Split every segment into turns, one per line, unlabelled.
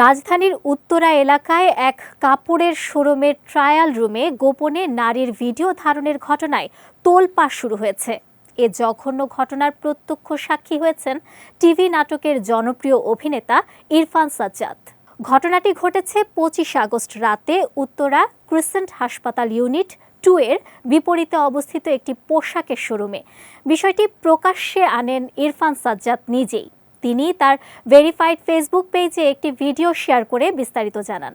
রাজধানীর উত্তরা এলাকায় এক কাপড়ের শোরুমের ট্রায়াল রুমে গোপনে নারীর ভিডিও ধারণের ঘটনায় তোলপাড় শুরু হয়েছে। এ জঘন্য ঘটনার প্রত্যক্ষ সাক্ষী হয়েছেন টিভি নাটকের জনপ্রিয় অভিনেতা ইরফান সাজ্জাদ। ঘটনাটি ঘটেছে পঁচিশ আগস্ট রাতে উত্তরা ক্রিসেন্ট হাসপাতাল ইউনিট টু এর বিপরীতে অবস্থিত একটি পোশাকের শোরুমে। বিষয়টি প্রকাশ্যে আনেন ইরফান সাজ্জাদ নিজেই। তিনি তার ভেরিফাইড ফেসবুক পেজে একটি ভিডিও শেয়ার করে বিস্তারিত জানান।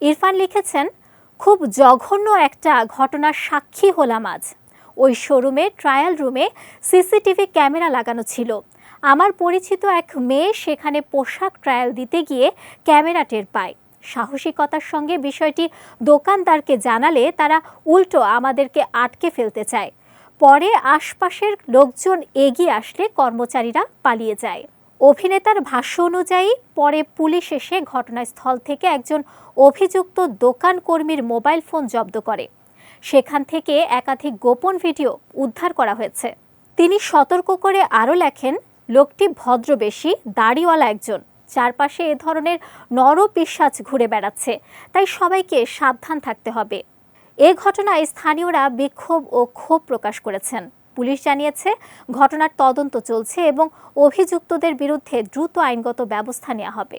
ইরফান লিখেছেন, খুব জঘন্য একটা ঘটনার সাক্ষী হলাম আজ। ওই শোরুমে, ট্রায়াল রুমে সিসিটিভি ক্যামেরা লাগানো ছিল। আমার পরিচিত এক মেয়ে সেখানে পোশাক ট্রায়াল দিতে গিয়ে ক্যামেরা টের পায়। সাহসিকতার সঙ্গে বিষয়টি দোকানদারকে জানালে তারা উল্টো আমাদেরকে আটকে ফেলতে চায়। পরে আশপাশের লোকজন এগিয়ে আসলে কর্মচারীরা পালিয়ে যায়। অভিনেতার ভাষ্য অনুযায়ী, পরে পুলিশ এসে ঘটনাস্থল থেকে একজন অভিযুক্ত দোকান কর্মীর মোবাইল ফোন জব্দ করে। সেখান থেকে একাধিক গোপন ভিডিও উদ্ধার করা হয়েছে। তিনি সতর্ক করে আরও লেখেন, লোকটি ভদ্রবেশী, দাড়িওয়ালা একজন। চারপাশে এ ধরনের নরপিশাচ ঘুরে বেড়াচ্ছে, তাই সবাইকে সাবধান থাকতে হবে। এ ঘটনায় স্থানীয়রা বিক্ষোভ ও ক্ষোভ প্রকাশ করেছেন। পুলিশ জানিয়েছে ঘটনার তদন্ত চলছে এবং অভিযুক্তদের বিরুদ্ধে দ্রুত আইনগত ব্যবস্থা নেওয়া হবে।